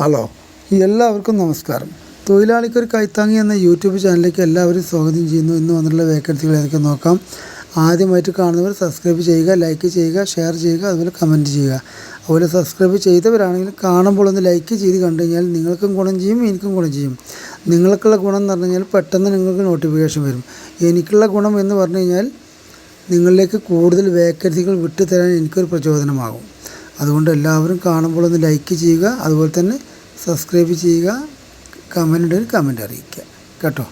Hello എല്ലാവർക്കും നമസ്കാരം. തൊഴിലാളിക്കൊരു കൈത്താങ്ങി എന്ന യൂട്യൂബ് ചാനലിലേക്ക് എല്ലാവരും സ്വാഗതം ചെയ്യുന്നു. ഇന്ന് വന്നിട്ടുള്ള വേക്കൻസികൾ ഏതൊക്കെ നോക്കാം. ആദ്യമായിട്ട് കാണുന്നവർ സബ്സ്ക്രൈബ് ചെയ്യുക ലൈക്ക് ചെയ്യുക ഷെയർ ചെയ്യുക അതുപോലെ കമന്റ് ചെയ്യുക. അതുപോലെ സബ്സ്ക്രൈബ് ചെയ്തവരാണെങ്കിൽ കാണുമ്പോൾ ഒന്ന് ലൈക്ക് ചെയ്ത് കണ്ടു കഴിഞ്ഞാൽ നിങ്ങൾക്കും ഗുണം ചെയ്യും എനിക്കും ഗുണം ചെയ്യും. നിങ്ങൾക്കുള്ള ഗുണം എന്ന് പറഞ്ഞു കഴിഞ്ഞാൽ പെട്ടെന്ന് നിങ്ങൾക്ക് നോട്ടിഫിക്കേഷൻ വരും. എനിക്കുള്ള ഗുണം എന്ന് പറഞ്ഞു കഴിഞ്ഞാൽ നിങ്ങളിലേക്ക് കൂടുതൽ വേക്കൻസികൾ വിട്ടുതരാൻ എനിക്കൊരു പ്രചോദനമാകും. അതുകൊണ്ട് എല്ലാവരും കാണുമ്പോൾ ഒന്ന് ലൈക്ക് ചെയ്യുക അതുപോലെ തന്നെ സബ്സ്ക്രൈബ് ചെയ്യുക കമന്റ് ഉണ്ടെങ്കിൽ കമന്റ് അറിയിക്കുക. കേട്ടോ?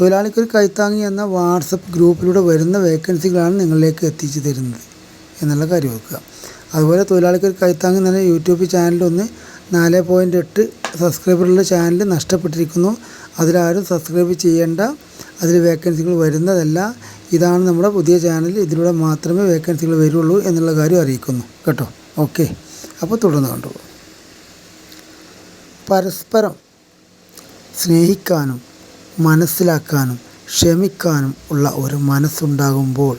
തൊഴിലാളിക്കൊരു കൈത്താങ്ങി എന്ന വാട്സപ്പ് ഗ്രൂപ്പിലൂടെ വരുന്ന വേക്കൻസികളാണ് നിങ്ങളിലേക്ക് എത്തിച്ചു തരുന്നത് എന്നുള്ള കാര്യം ഓർക്കുക. അതുപോലെ തൊഴിലാളിക്കൊരു കൈത്താങ്ങി എന്ന യൂട്യൂബ് ചാനലൊന്ന് നാല് പോയിന്റ് എട്ട് സബ്സ്ക്രൈബറുള്ള ചാനൽ നഷ്ടപ്പെട്ടിരിക്കുന്നു. അതിലാരും സബ്സ്ക്രൈബ് ചെയ്യേണ്ട അതിൽ വേക്കൻസികൾ വരുന്നതല്ല. ഇതാണ് നമ്മുടെ പുതിയ ചാനൽ ഇതിലൂടെ മാത്രമേ വേക്കൻസികൾ വരുള്ളൂ എന്നുള്ള കാര്യം അറിയിക്കുന്നു. കേട്ടോ? ഓക്കെ. അപ്പോൾ തുടർന്ന് കണ്ടോളൂ പരസ്പരം സ്നേഹിക്കാനും മനസ്സിലാക്കാനും ക്ഷമിക്കാനും ഉള്ള ഒരു മനസ്സുണ്ടാകുമ്പോൾ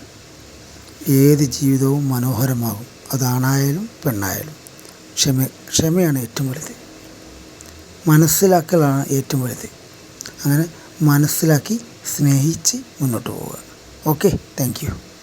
ഏത് ജീവിതവും മനോഹരമാകും. അതാണായാലും പെണ്ണായാലും. ക്ഷമ ക്ഷമയാണ് ഏറ്റവും വലുത്. മനസ്സിലാക്കലാണ് ഏറ്റവും വലുത്. അങ്ങനെ മനസ്സിലാക്കി സ്നേഹിച്ച് മുന്നോട്ട് പോവുക. Okay thank